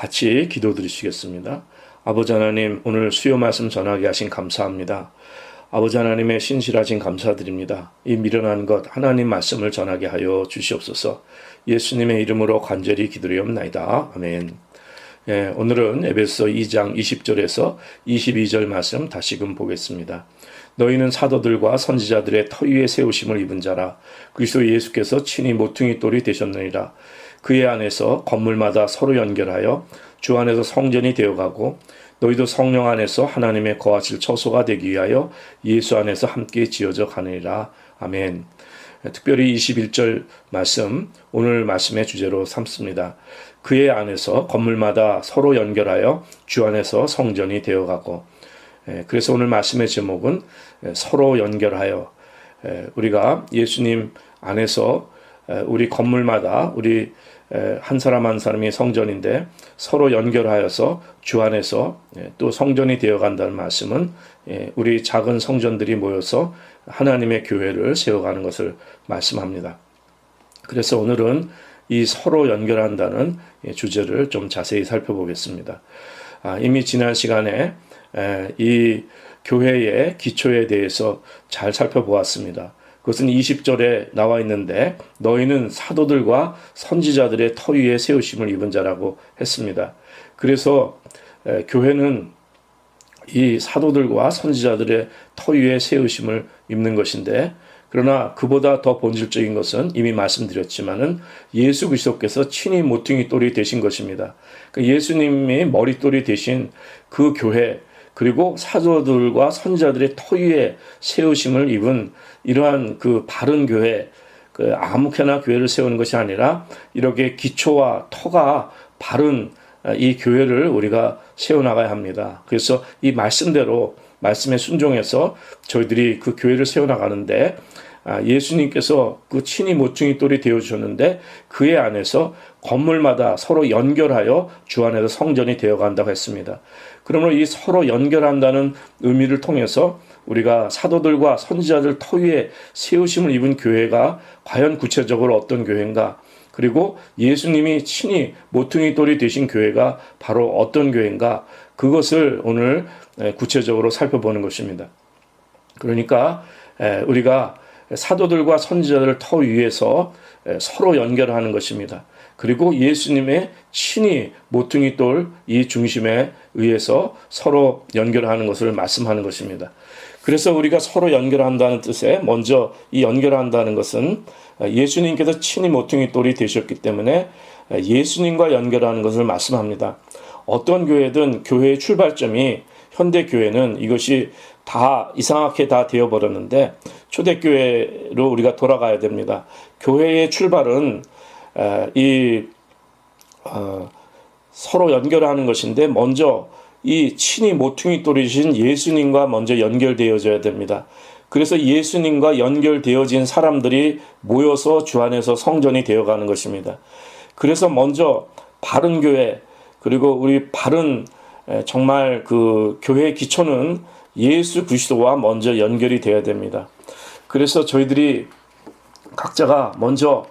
같이 기도 드리시겠습니다. 아버지 하나님, 오늘 수요 말씀 전하게 하신 감사합니다. 아버지 하나님의 신실하신 감사드립니다. 이 미련한 것 하나님 말씀을 전하게 하여 주시옵소서. 예수님의 이름으로 간절히 기도리옵나이다. 아멘. 예, 오늘은 에베소 2장 20절에서 22절 말씀 다시금 보겠습니다. 너희는 사도들과 선지자들의 터 위에 세우심을 입은 자라 그리스도 예수께서 친히 모퉁이 돌이 되셨느니라 그의 안에서 건물마다 서로 연결하여 주 안에서 성전이 되어가고 너희도 성령 안에서 하나님의 거하실 처소가 되기 위하여 예수 안에서 함께 지어져 가느니라 아멘. 특별히 21절 말씀 오늘 말씀의 주제로 삼습니다. 그의 안에서 건물마다 서로 연결하여 주 안에서 성전이 되어가고 예, 그래서 오늘 말씀의 제목은 예, 서로 연결하여 예, 우리가 예수님 안에서 우리 건물마다 우리 한 사람 한 사람이 성전인데 서로 연결하여서 주 안에서 또 성전이 되어 간다는 말씀은 우리 작은 성전들이 모여서 하나님의 교회를 세워가는 것을 말씀합니다. 그래서 오늘은 이 서로 연결한다는 주제를 좀 자세히 살펴보겠습니다. 아, 이미 지난 시간에 이 교회의 기초에 대해서 잘 살펴보았습니다. 그것은 20절에 나와 있는데 너희는 사도들과 선지자들의 터 위에 세우심을 입은 자라고 했습니다. 그래서 교회는 이 사도들과 선지자들의 터 위에 세우심을 입는 것인데 그러나 그보다 더 본질적인 것은 이미 말씀드렸지만은 예수 그리스도께서 친히 모퉁이 돌이 되신 것입니다. 그 예수님이 머릿돌이 되신 그 교회 그리고 사도들과 선자들의 터 위에 세우심을 입은 이러한 그 바른 교회, 그 아무렇게나 교회를 세우는 것이 아니라 이렇게 기초와 터가 바른 이 교회를 우리가 세워나가야 합니다. 그래서 이 말씀대로 말씀에 순종해서 저희들이 그 교회를 세워나가는데 아, 예수님께서 그 친히 모퉁이 돌이 되어 주셨는데 그의 안에서 건물마다 서로 연결하여 주 안에서 성전이 되어 간다고 했습니다. 그러므로 이 서로 연결한다는 의미를 통해서 우리가 사도들과 선지자들 터 위에 세우심을 입은 교회가 과연 구체적으로 어떤 교회인가? 그리고 예수님이 친히 모퉁이 돌이 되신 교회가 바로 어떤 교회인가? 그것을 오늘 구체적으로 살펴보는 것입니다. 그러니까 우리가 사도들과 선지자들 터 위에서 서로 연결하는 것입니다. 그리고 예수님의 친히 모퉁이 돌 이 중심에 의해서 서로 연결하는 것을 말씀하는 것입니다. 그래서 우리가 서로 연결한다는 뜻에 먼저 이 연결한다는 것은 예수님께서 친히 모퉁이 돌이 되셨기 때문에 예수님과 연결하는 것을 말씀합니다. 어떤 교회든 교회의 출발점이 현대 교회는 이것이 다 이상하게 다 되어버렸는데 초대교회로 우리가 돌아가야 됩니다. 교회의 출발은 이 어, 서로 연결하는 것인데 먼저 이 친히 모퉁이 돌이신 예수님과 먼저 연결되어져야 됩니다. 그래서 예수님과 연결되어진 사람들이 모여서 주 안에서 성전이 되어가는 것입니다. 그래서 먼저 바른 교회 그리고 우리 바른 정말 그 교회의 기초는 예수 그리스도와 먼저 연결이 되어야 됩니다. 그래서 저희들이 각자가 먼저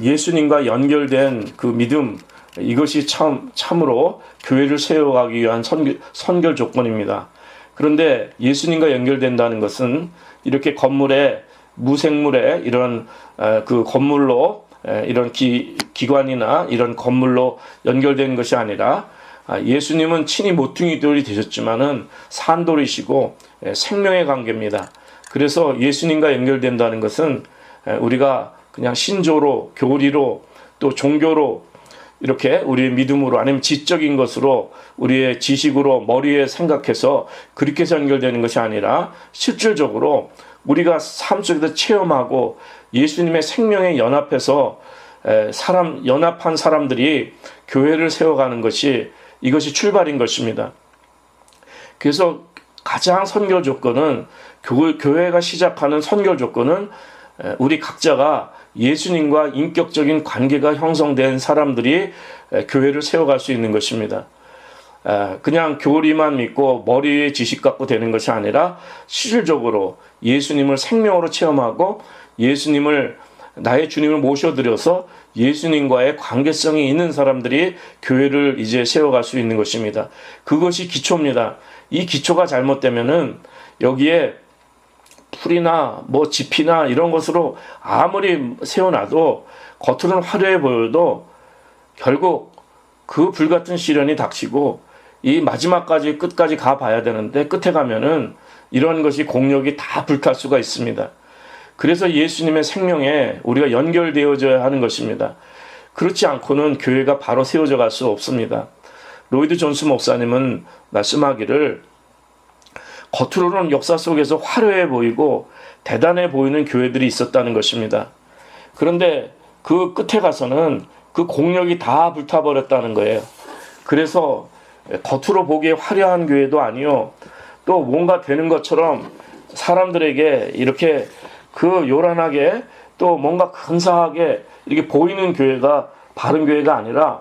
예수님과 연결된 그 믿음 이것이 참 참으로 교회를 세워가기 위한 선결, 선결 조건입니다. 그런데 예수님과 연결된다는 것은 이렇게 건물에 무생물에 이런 그 건물로 이런 기, 기관이나 이런 건물로 연결된 것이 아니라 아, 예수님은 친히 모퉁이 돌이 되셨지만은 산돌이시고 생명의 관계입니다. 그래서 예수님과 연결된다는 것은 우리가 그냥 신조로 교리로 또 종교로 이렇게 우리의 믿음으로 아니면 지적인 것으로 우리의 지식으로 머리에 생각해서 그렇게 해서 연결되는 것이 아니라 실질적으로 우리가 삶 속에서 체험하고 예수님의 생명에 연합해서 사람 연합한 사람들이 교회를 세워가는 것이 이것이 출발인 것입니다. 그래서 가장 선결 조건은 교회가 시작하는 선결 조건은 우리 각자가 예수님과 인격적인 관계가 형성된 사람들이 교회를 세워갈 수 있는 것입니다. 그냥 교리만 믿고 머리에 지식 갖고 되는 것이 아니라 실질적으로 예수님을 생명으로 체험하고 예수님을 나의 주님을 모셔드려서 예수님과의 관계성이 있는 사람들이 교회를 이제 세워갈 수 있는 것입니다. 그것이 기초입니다. 이 기초가 잘못되면은 여기에 풀이나 뭐 지피나 이런 것으로 아무리 세워놔도 겉으로는 화려해 보여도 결국 그 불같은 시련이 닥치고 이 마지막까지 끝까지 가봐야 되는데 끝에 가면은 이런 것이 공력이 다 불탈 수가 있습니다. 그래서 예수님의 생명에 우리가 연결되어져야 하는 것입니다. 그렇지 않고는 교회가 바로 세워져 갈 수 없습니다. 로이드 존스 목사님은 말씀하기를 겉으로는 역사 속에서 화려해 보이고 대단해 보이는 교회들이 있었다는 것입니다. 그런데 그 끝에 가서는 그 공력이 다 불타버렸다는 거예요. 그래서 겉으로 보기에 화려한 교회도 아니요. 또 뭔가 되는 것처럼 사람들에게 이렇게 그 요란하게 또 뭔가 근사하게 이렇게 보이는 교회가 바른 교회가 아니라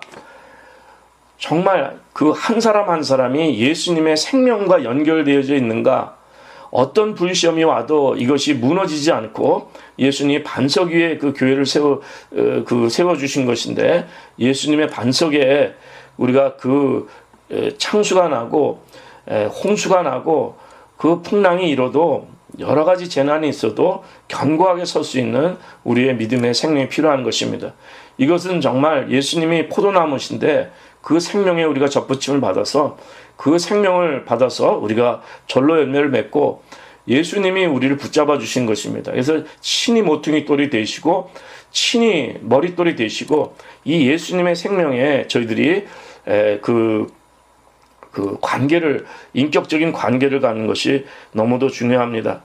정말 그 한 사람 한 사람이 예수님의 생명과 연결되어져 있는가 어떤 불시험이 와도 이것이 무너지지 않고 예수님이 반석 위에 그 교회를 세워 어, 그 세워 주신 것인데 예수님의 반석에 우리가 그 에, 창수가 나고 에, 홍수가 나고 그 풍랑이 일어도 여러 가지 재난이 있어도 견고하게 설 수 있는 우리의 믿음의 생명이 필요한 것입니다. 이것은 정말 예수님이 포도나무신데 그 생명에 우리가 접붙임을 받아서 그 생명을 받아서 우리가 절로 열매를 맺고 예수님이 우리를 붙잡아 주신 것입니다. 그래서 친히 모퉁이 돌이 되시고 친히 머릿돌이 되시고 이 예수님의 생명에 저희들이 그, 그 관계를 인격적인 관계를 갖는 것이 너무도 중요합니다.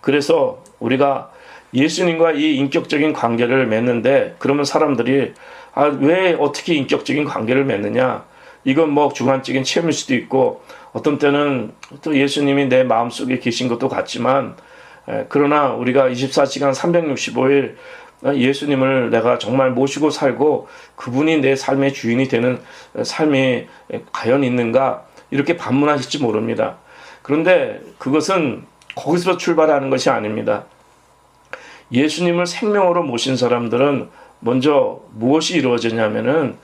그래서 우리가 예수님과 이 인격적인 관계를 맺는데 그러면 사람들이 아, 왜 어떻게 인격적인 관계를 맺느냐? 이건 뭐 주관적인 체험일 수도 있고 어떤 때는 또 예수님이 내 마음속에 계신 것도 같지만 에, 그러나 우리가 24시간 365일 예수님을 내가 정말 모시고 살고 그분이 내 삶의 주인이 되는 삶이 과연 있는가 이렇게 반문하실지 모릅니다. 그런데 그것은 거기서 출발하는 것이 아닙니다. 예수님을 생명으로 모신 사람들은 먼저 무엇이 이루어졌냐면은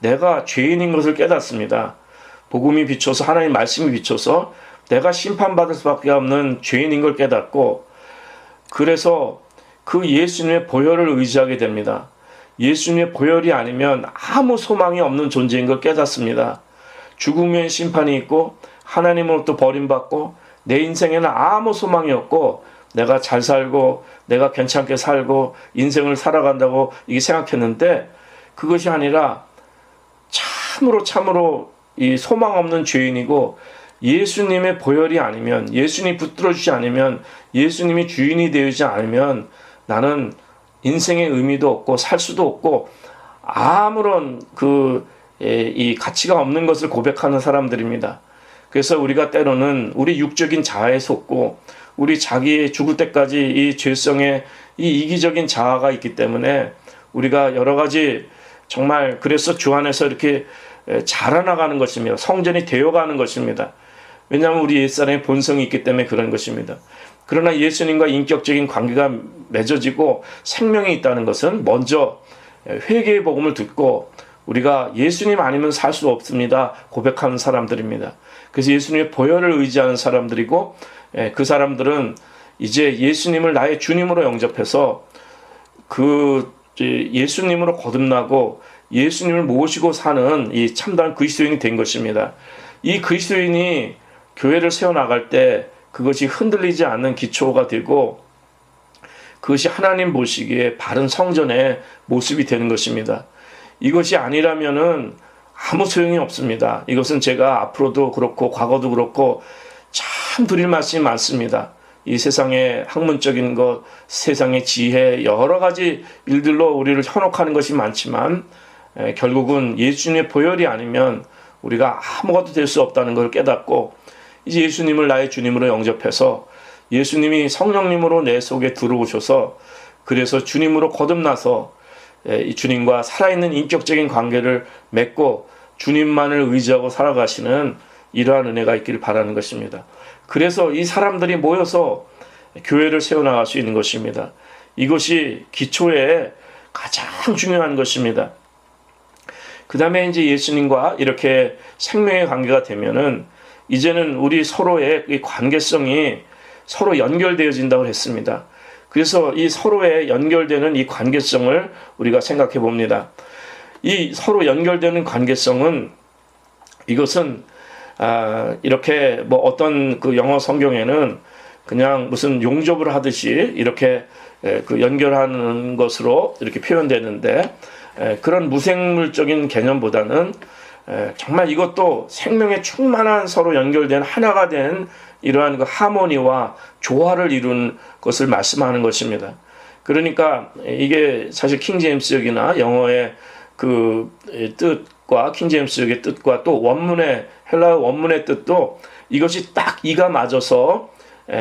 내가 죄인인 것을 깨닫습니다. 복음이 비춰서 하나님 말씀이 비춰서 내가 심판받을 수밖에 없는 죄인인 걸 깨닫고 그래서 그 예수님의 보혈을 의지하게 됩니다. 예수님의 보혈이 아니면 아무 소망이 없는 존재인 걸 깨닫습니다. 죽으면 심판이 있고 하나님으로부터 버림받고 내 인생에는 아무 소망이 없고 내가 잘 살고 내가 괜찮게 살고 인생을 살아간다고 이게 생각했는데 그것이 아니라 참으로 참으로 이 소망 없는 죄인이고 예수님의 보혈이 아니면 예수님이 붙들어 주지 않으면 예수님이 주인이 되지 않으면 나는 인생의 의미도 없고 살 수도 없고 아무런 그 이 가치가 없는 것을 고백하는 사람들입니다. 그래서 우리가 때로는 우리 육적인 자아에 속고 우리 자기 죽을 때까지 이 죄성의 이 이기적인 자아가 있기 때문에 우리가 여러 가지 정말 그래서 주 안에서 이렇게 자라나가는 것입니다. 성전이 되어가는 것입니다. 왜냐하면 우리 옛사람의 본성이 있기 때문에 그런 것입니다. 그러나 예수님과 인격적인 관계가 맺어지고 생명이 있다는 것은 먼저 회개의 복음을 듣고 우리가 예수님 아니면 살 수 없습니다. 고백하는 사람들입니다. 그래서 예수님의 보혈을 의지하는 사람들이고 예, 그 사람들은 이제 예수님을 나의 주님으로 영접해서 그 예수님으로 거듭나고 예수님을 모시고 사는 이 참다운 그리스도인이 된 것입니다. 이 그리스도인이 교회를 세워 나갈 때 그것이 흔들리지 않는 기초가 되고 그것이 하나님 보시기에 바른 성전의 모습이 되는 것입니다. 이것이 아니라면은 아무 소용이 없습니다. 이것은 제가 앞으로도 그렇고 과거도 그렇고 참 드릴 말씀이 많습니다. 이 세상의 학문적인 것, 세상의 지혜, 여러 가지 일들로 우리를 현혹하는 것이 많지만 에, 결국은 예수님의 보혈이 아니면 우리가 아무것도 될 수 없다는 걸 깨닫고 이제 예수님을 나의 주님으로 영접해서 예수님이 성령님으로 내 속에 들어오셔서 그래서 주님으로 거듭나서 이 주님과 살아있는 인격적인 관계를 맺고 주님만을 의지하고 살아가시는 이러한 은혜가 있기를 바라는 것입니다. 그래서 이 사람들이 모여서 교회를 세워나갈 수 있는 것입니다. 이것이 기초에 가장 중요한 것입니다. 그 다음에 이제 예수님과 이렇게 생명의 관계가 되면은 이제는 우리 서로의 이 관계성이 서로 연결되어진다고 했습니다. 그래서 이 서로의 연결되는 이 관계성을 우리가 생각해 봅니다. 이 서로 연결되는 관계성은 이것은 아, 이렇게 뭐 어떤 그 영어 성경에는 그냥 무슨 용접을 하듯이 이렇게 에, 그 연결하는 것으로 이렇게 표현되는데 에, 그런 무생물적인 개념보다는 에, 정말 이것도 생명에 충만한 서로 연결된 하나가 된 이러한 그 하모니와 조화를 이룬 것을 말씀하는 것입니다. 그러니까 이게 사실 킹제임스 역이나 영어의 그 뜻과 킹제임스 역의 뜻과 또 원문의 헬라어 원문의 뜻도 이것이 딱 이가 맞아서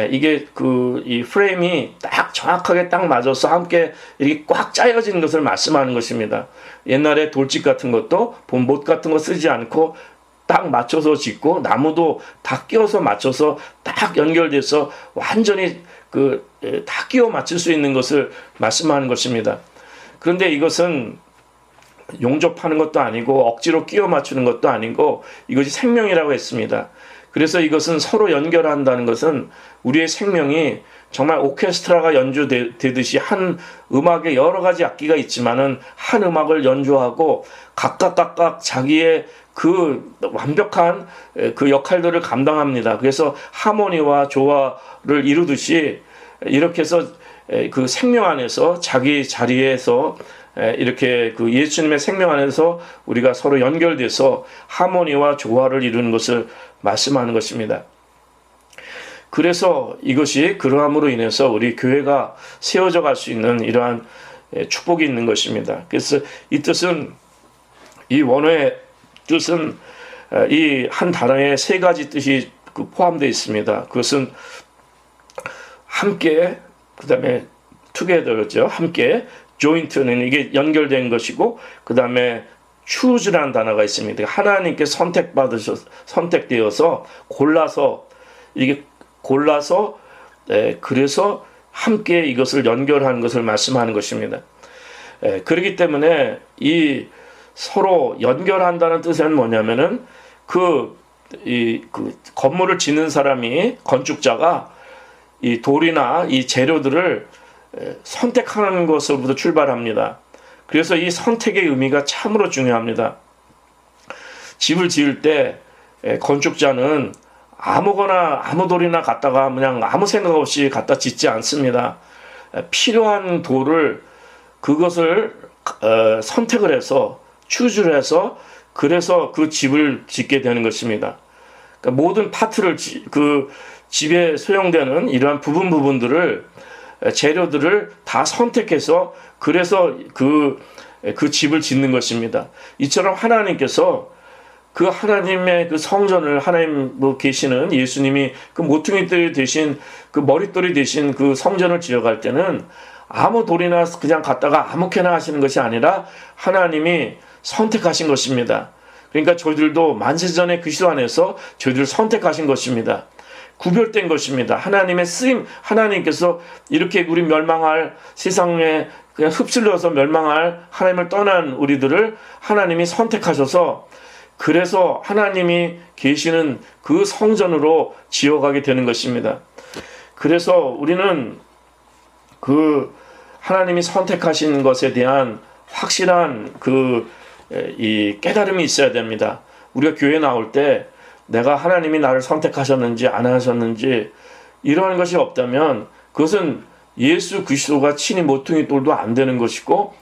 이게 그 이 프레임이 딱 정확하게 딱 맞아서 함께 이렇게 꽉 짜여진 것을 말씀하는 것입니다. 옛날에 돌집 같은 것도 본못 같은 거 쓰지 않고 딱 맞춰서 짓고 나무도 다 끼워서 맞춰서 딱 연결돼서 완전히 그 다 끼워 맞출 수 있는 것을 말씀하는 것입니다. 그런데 이것은 용접하는 것도 아니고 억지로 끼워 맞추는 것도 아니고 이것이 생명이라고 했습니다. 그래서 이것은 서로 연결한다는 것은 우리의 생명이 정말 오케스트라가 연주되듯이 한 음악에 여러 가지 악기가 있지만은 한 음악을 연주하고 각각 각각 자기의 그 완벽한 그 역할들을 감당합니다. 그래서 하모니와 조화를 이루듯이 이렇게 해서 그 생명 안에서 자기 자리에서 이렇게 그 예수님의 생명 안에서 우리가 서로 연결돼서 하모니와 조화를 이루는 것을 말씀하는 것입니다. 그래서 이것이 그러함으로 인해서 우리 교회가 세워져 갈 수 있는 이러한 축복이 있는 것입니다. 그래서 이 뜻은 이 원어의 뜻은 이 한 단어에 세 가지 뜻이 그 포함되어 있습니다. 그것은 함께 그다음에 투게더죠. 함께 조인트는 이게 연결된 것이고 그 다음에 choose라는 단어가 있습니다. 하나님께 선택받으셔 선택되어서 골라서 이게 골라서 에, 그래서 함께 이것을 연결하는 것을 말씀하는 것입니다. 에, 그렇기 때문에 이 서로 연결한다는 뜻은 뭐냐면은 그, 이, 그 건물을 짓는 사람이 건축자가 이 돌이나 이 재료들을 선택하는 것으로부터 출발합니다. 그래서 이 선택의 의미가 참으로 중요합니다. 집을 지을 때 건축자는 아무거나 아무 돌이나 갖다가 그냥 아무 생각 없이 갖다 짓지 않습니다. 필요한 돌을 그것을 어, 선택을 해서 추주를 해서 그래서 그 집을 짓게 되는 것입니다. 그러니까 모든 파트를 그 집에 소용되는 이러한 부분 부분들을 재료들을 다 선택해서 그래서 그, 그 집을 짓는 것입니다. 이처럼 하나님께서 그 하나님의 그 성전을 하나님 뭐 계시는 예수님이 그 모퉁이들이 대신 그 머릿돌이 대신 그 성전을 지어갈 때는 아무 돌이나 그냥 갖다가 아무렇게나 하시는 것이 아니라 하나님이 선택하신 것입니다. 그러니까 저희들도 만세전의 그리스도 안에서 저희들 선택하신 것입니다. 구별된 것입니다. 하나님의 쓰임, 하나님께서 이렇게 우리 멸망할 세상에 그냥 흡슬려서 멸망할 하나님을 떠난 우리들을 하나님이 선택하셔서 그래서 하나님이 계시는 그 성전으로 지어가게 되는 것입니다. 그래서 우리는 그 하나님이 선택하신 것에 대한 확실한 그 이 깨달음이 있어야 됩니다. 우리가 교회 나올 때 내가 하나님이 나를 선택하셨는지 안 하셨는지 이러한 것이 없다면 그것은 예수 그리스도가 친히 모퉁이 돌도 안 되는 것이고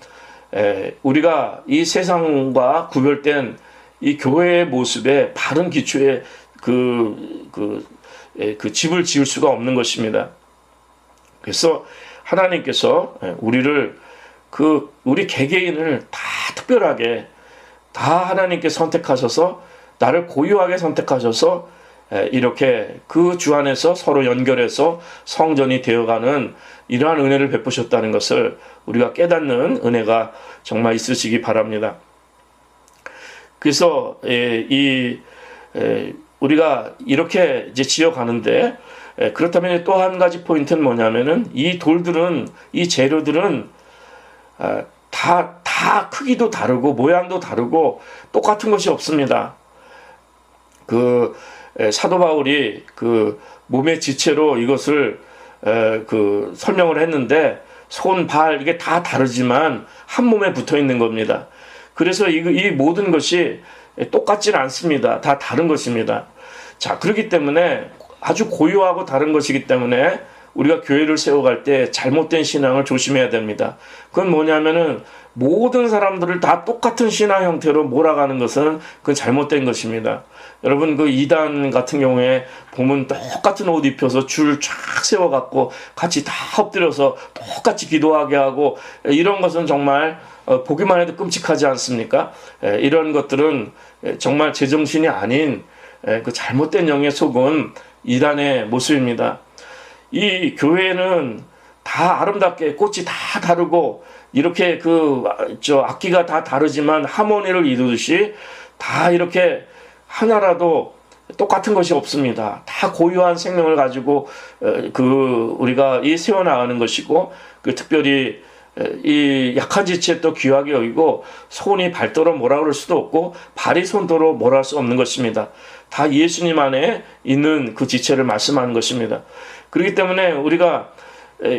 에, 우리가 이 세상과 구별된 이 교회의 모습에 바른 기초에 그, 그, 에, 그 집을 지을 수가 없는 것입니다. 그래서 하나님께서 우리를 그 우리 개개인을 다 특별하게 다 하나님께 선택하셔서 나를 고유하게 선택하셔서 이렇게 그 주 안에서 서로 연결해서 성전이 되어가는 이러한 은혜를 베푸셨다는 것을 우리가 깨닫는 은혜가 정말 있으시기 바랍니다. 그래서 이 우리가 이렇게 이제 지어가는데 그렇다면 또 한 가지 포인트는 뭐냐면은 이 돌들은 이 재료들은 아, 다, 다 크기도 다르고 모양도 다르고 똑같은 것이 없습니다. 그 에, 사도 바울이 그 몸의 지체로 이것을 에, 그 설명을 했는데 손, 발 이게 다 다르지만 한 몸에 붙어 있는 겁니다. 그래서 이, 이 모든 것이 똑같지는 않습니다. 다 다른 것입니다. 자, 그렇기 때문에 아주 고유하고 다른 것이기 때문에 우리가 교회를 세워갈 때 잘못된 신앙을 조심해야 됩니다. 그건 뭐냐면은 모든 사람들을 다 똑같은 신앙 형태로 몰아가는 것은 그건 잘못된 것입니다. 여러분 그 이단 같은 경우에 보면 똑같은 옷 입혀서 줄 쫙 세워 갖고 같이 다 엎드려서 똑같이 기도하게 하고 이런 것은 정말 어, 보기만 해도 끔찍하지 않습니까? 에, 이런 것들은 에, 정말 제정신이 아닌 에, 그 잘못된 영에 속은 이단의 모습입니다. 이 교회는 다 아름답게 꽃이 다 다르고 이렇게 그 저 악기가 다 다르지만 하모니를 이루듯이 다 이렇게 하나라도 똑같은 것이 없습니다. 다 고유한 생명을 가지고 어, 그 우리가 이 세워 나가는 것이고 그 특별히 이 약한 지체 또 귀하게 여기고 손이 발도로 뭐라 그럴 수도 없고 발이 손도로 뭐라 할 수 없는 것입니다. 다 예수님 안에 있는 그 지체를 말씀하는 것입니다. 그렇기 때문에 우리가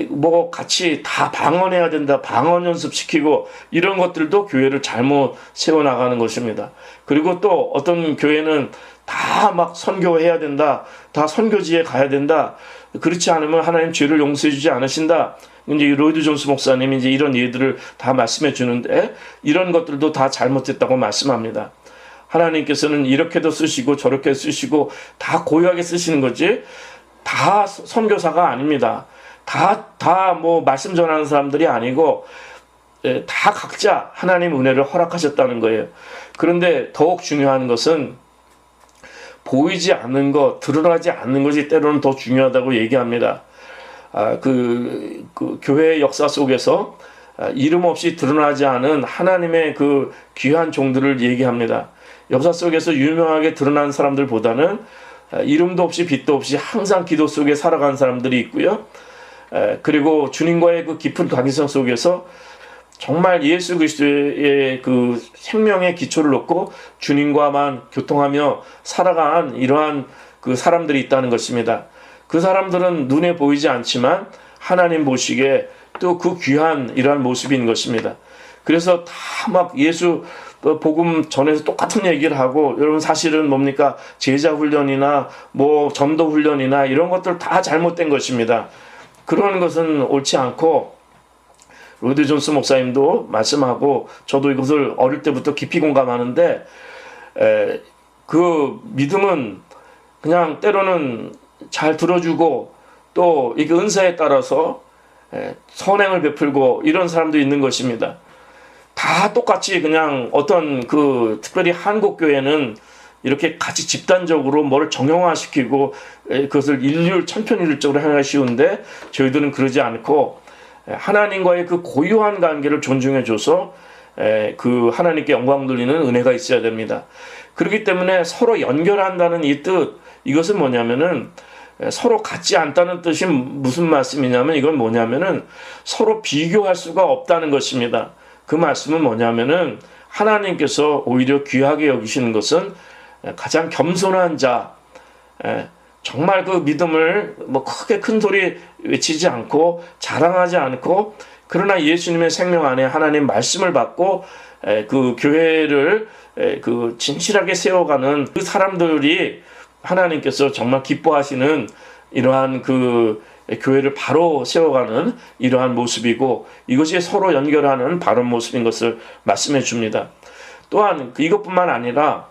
뭐 같이 다 방언해야 된다, 방언 연습시키고 이런 것들도 교회를 잘못 세워나가는 것입니다. 그리고 또 어떤 교회는 다 막 선교해야 된다, 다 선교지에 가야 된다, 그렇지 않으면 하나님 죄를 용서해 주지 않으신다. 이제 로이드 존스 목사님이 이제 이런 예들을 다 말씀해 주는데 이런 것들도 다 잘못됐다고 말씀합니다. 하나님께서는 이렇게도 쓰시고 저렇게 쓰시고 다 고유하게 쓰시는 거지 다 선교사가 아닙니다. 다 다 뭐 말씀 전하는 사람들이 아니고 에, 다 각자 하나님 은혜를 허락하셨다는 거예요. 그런데 더욱 중요한 것은 보이지 않는 것, 드러나지 않는 것이 때로는 더 중요하다고 얘기합니다. 아, 그, 그 교회의 역사 속에서 아, 이름 없이 드러나지 않은 하나님의 그 귀한 종들을 얘기합니다. 역사 속에서 유명하게 드러난 사람들보다는 아, 이름도 없이 빛도 없이 항상 기도 속에 살아간 사람들이 있고요. 에, 그리고 주님과의 그 깊은 관계성 속에서 정말 예수 그리스도의 그 생명의 기초를 놓고 주님과만 교통하며 살아간 이러한 그 사람들이 있다는 것입니다. 그 사람들은 눈에 보이지 않지만 하나님 보시기에 또 그 귀한 이러한 모습인 것입니다. 그래서 다 막 예수 복음 전에서 똑같은 얘기를 하고 여러분 사실은 뭡니까 제자 훈련이나 뭐 전도 훈련이나 이런 것들 다 잘못된 것입니다. 그런 것은 옳지 않고 로드 존스 목사님도 말씀하고 저도 이것을 어릴 때부터 깊이 공감하는데 에, 그 믿음은 그냥 때로는 잘 들어주고 또 이게 은사에 따라서 에, 선행을 베풀고 이런 사람도 있는 것입니다. 다 똑같이 그냥 어떤 그 특별히 한국 교회는 이렇게 같이 집단적으로 뭘 정형화시키고 에, 그것을 일률 천편일률적으로 하기가 쉬운데 저희들은 그러지 않고 하나님과의 그 고유한 관계를 존중해 줘서 그 하나님께 영광 돌리는 은혜가 있어야 됩니다. 그렇기 때문에 서로 연결한다는 이 뜻, 이것은 뭐냐면은 서로 같지 않다는 뜻이 무슨 말씀이냐면 이건 뭐냐면은 서로 비교할 수가 없다는 것입니다. 그 말씀은 뭐냐면은 하나님께서 오히려 귀하게 여기시는 것은 가장 겸손한 자, 정말 그 믿음을 뭐 크게 큰 소리 외치지 않고 자랑하지 않고 그러나 예수님의 생명 안에 하나님 말씀을 받고 그 교회를 그 진실하게 세워가는 그 사람들이 하나님께서 정말 기뻐하시는 이러한 그 교회를 바로 세워가는 이러한 모습이고 이것이 서로 연결하는 바른 모습인 것을 말씀해 줍니다. 또한 이것뿐만 아니라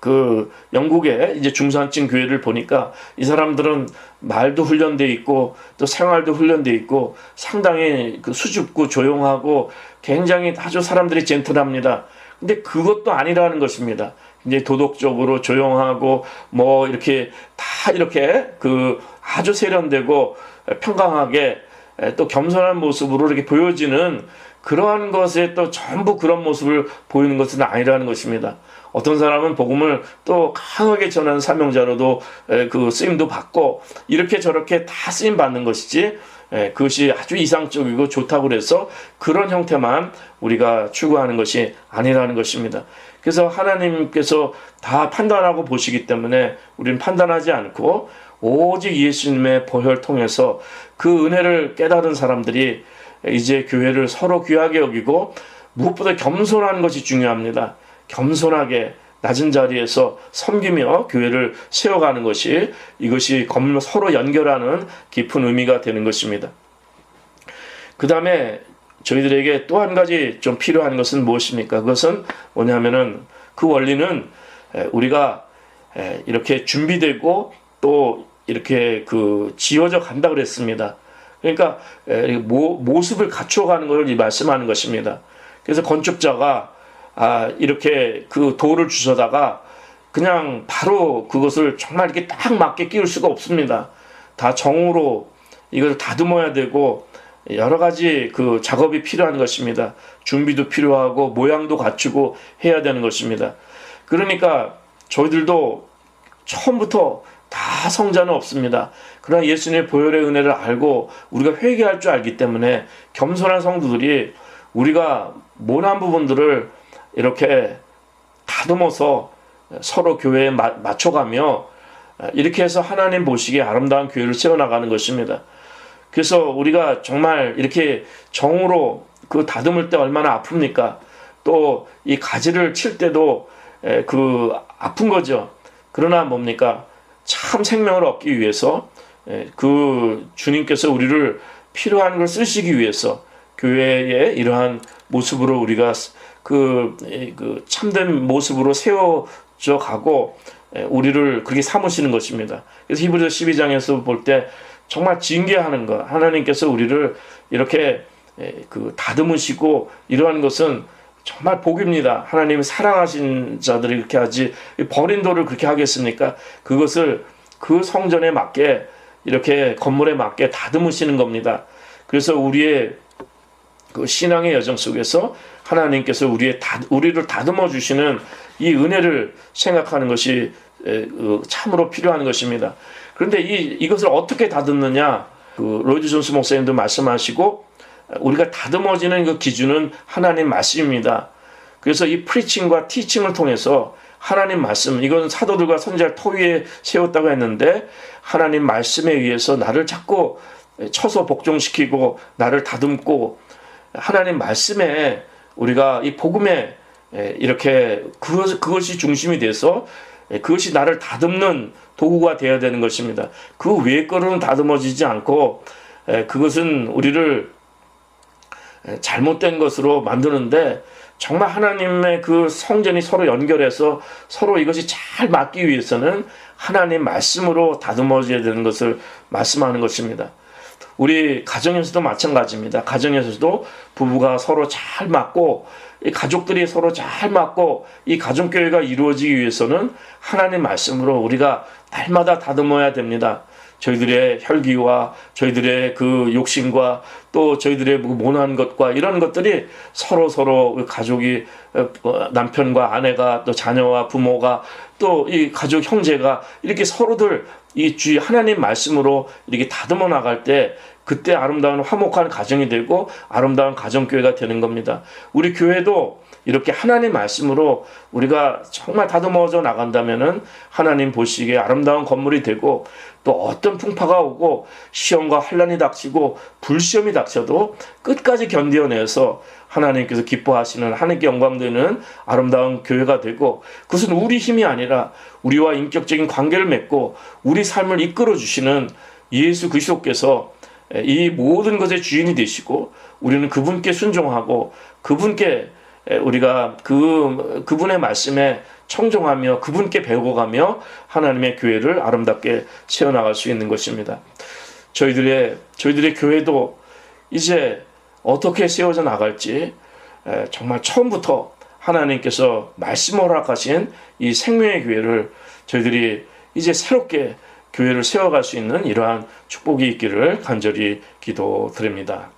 그 영국의 이제 중산층 교회를 보니까 이 사람들은 말도 훈련돼 있고 또 생활도 훈련돼 있고 상당히 그 수줍고 조용하고 굉장히 아주 사람들이 젠틀합니다. 근데 그것도 아니라는 것입니다. 이제 도덕적으로 조용하고 뭐 이렇게 다 이렇게 그 아주 세련되고 평강하게 또 겸손한 모습으로 이렇게 보여지는 그러한 것에 또 전부 그런 모습을 보이는 것은 아니라는 것입니다. 어떤 사람은 복음을 또 강하게 전하는 사명자로도 에, 그 쓰임도 받고 이렇게 저렇게 다 쓰임 받는 것이지 에, 그것이 아주 이상적이고 좋다고 그래서 그런 형태만 우리가 추구하는 것이 아니라는 것입니다. 그래서 하나님께서 다 판단하고 보시기 때문에 우리는 판단하지 않고 오직 예수님의 보혈 통해서 그 은혜를 깨달은 사람들이 이제 교회를 서로 귀하게 여기고 무엇보다 겸손한 것이 중요합니다. 겸손하게 낮은 자리에서 섬기며 교회를 세워가는 것이 이것이 검- 서로 연결하는 깊은 의미가 되는 것입니다. 그 다음에 저희들에게 또 한 가지 좀 필요한 것은 무엇입니까? 그것은 뭐냐면은 그 원리는 에, 우리가 에, 이렇게 준비되고 또 이렇게 그 지어져 간다 그랬습니다. 그러니까 에, 모, 모습을 갖춰가는 것을 이 말씀하는 것입니다. 그래서 건축자가 아, 이렇게 그 돌을 주워다가 그냥 바로 그것을 정말 이렇게 딱 맞게 끼울 수가 없습니다. 다 정으로 이걸 다듬어야 되고 여러 가지 그 작업이 필요한 것입니다. 준비도 필요하고 모양도 갖추고 해야 되는 것입니다. 그러니까 저희들도 처음부터 다 성자는 없습니다. 그러나 예수님의 보혈의 은혜를 알고 우리가 회개할 줄 알기 때문에 겸손한 성도들이 우리가 모난 부분들을 이렇게 다듬어서 서로 교회에 마- 맞춰가며 이렇게 해서 하나님 보시기에 아름다운 교회를 세워나가는 것입니다. 그래서 우리가 정말 이렇게 정으로 그 다듬을 때 얼마나 아픕니까? 또 이 가지를 칠 때도 에, 그 아픈 거죠. 그러나 뭡니까? 참 생명을 얻기 위해서 에, 그 주님께서 우리를 필요한 걸 쓰시기 위해서 교회의 이러한 모습으로 우리가 그, 에, 그 참된 모습으로 세워져 가고 에, 우리를 그렇게 삼으시는 것입니다. 그래서 히브리서 12장에서 볼 때 정말 징계하는 것 하나님께서 우리를 이렇게 에, 그 다듬으시고 이러한 것은 정말 복입니다. 하나님이 사랑하신 자들이 그렇게 하지 버린 돌을 그렇게 하겠습니까? 그것을 그 성전에 맞게 이렇게 건물에 맞게 다듬으시는 겁니다. 그래서 우리의 그 신앙의 여정 속에서 하나님께서 우리의 다, 우리를 다듬어 주시는 이 은혜를 생각하는 것이 에, 그 참으로 필요한 것입니다. 그런데 이 이것을 어떻게 다듬느냐? 그 로이드 존스 목사님도 말씀하시고 우리가 다듬어지는 그 기준은 하나님 말씀입니다. 그래서 이 프리칭과 티칭을 통해서 하나님 말씀, 이건 사도들과 선지자를 토 위에 세웠다고 했는데 하나님 말씀에 의해서 나를 자꾸 쳐서 복종시키고 나를 다듬고 하나님 말씀에 우리가 이 복음에 이렇게 그것, 그것이 중심이 돼서 그것이 나를 다듬는 도구가 되어야 되는 것입니다. 그 외의 거로는 다듬어지지 않고 그것은 우리를 잘못된 것으로 만드는데 정말 하나님의 그 성전이 서로 연결해서 서로 이것이 잘 맞기 위해서는 하나님 말씀으로 다듬어져야 되는 것을 말씀하는 것입니다. 우리 가정에서도 마찬가지입니다. 가정에서도 부부가 서로 잘 맞고 이 가족들이 서로 잘 맞고 이 가정 교회가 이루어지기 위해서는 하나님 말씀으로 우리가 날마다 다듬어야 됩니다. 저희들의 혈기와 저희들의 그 욕심과 또 저희들의 그 모난 것과 이런 것들이 서로 서로 그 가족이 어, 남편과 아내가 또 자녀와 부모가 또 이 가족 형제가 이렇게 서로들 이 주 하나님 말씀으로 이렇게 다듬어 나갈 때 그때 아름다운 화목한 가정이 되고 아름다운 가정교회가 되는 겁니다. 우리 교회도 이렇게 하나님 말씀으로 우리가 정말 다듬어져 나간다면은 하나님 보시기에 아름다운 건물이 되고 또 어떤 풍파가 오고 시험과 환란이 닥치고 불시험이 닥쳐도 끝까지 견뎌내서 하나님께서 기뻐하시는 하나님께 영광되는 아름다운 교회가 되고 그것은 우리 힘이 아니라 우리와 인격적인 관계를 맺고 우리 삶을 이끌어 주시는 예수 그리스도께서 이 모든 것의 주인이 되시고 우리는 그분께 순종하고 그분께 우리가 그 그분의 말씀에 청종하며 그분께 배워가며 하나님의 교회를 아름답게 세워나갈 수 있는 것입니다. 저희들의 저희들의 교회도 이제 어떻게 세워져 나갈지 정말 처음부터 하나님께서 말씀 허락하신 이 생명의 교회를 저희들이 이제 새롭게 교회를 세워갈 수 있는 이러한 축복이 있기를 간절히 기도드립니다.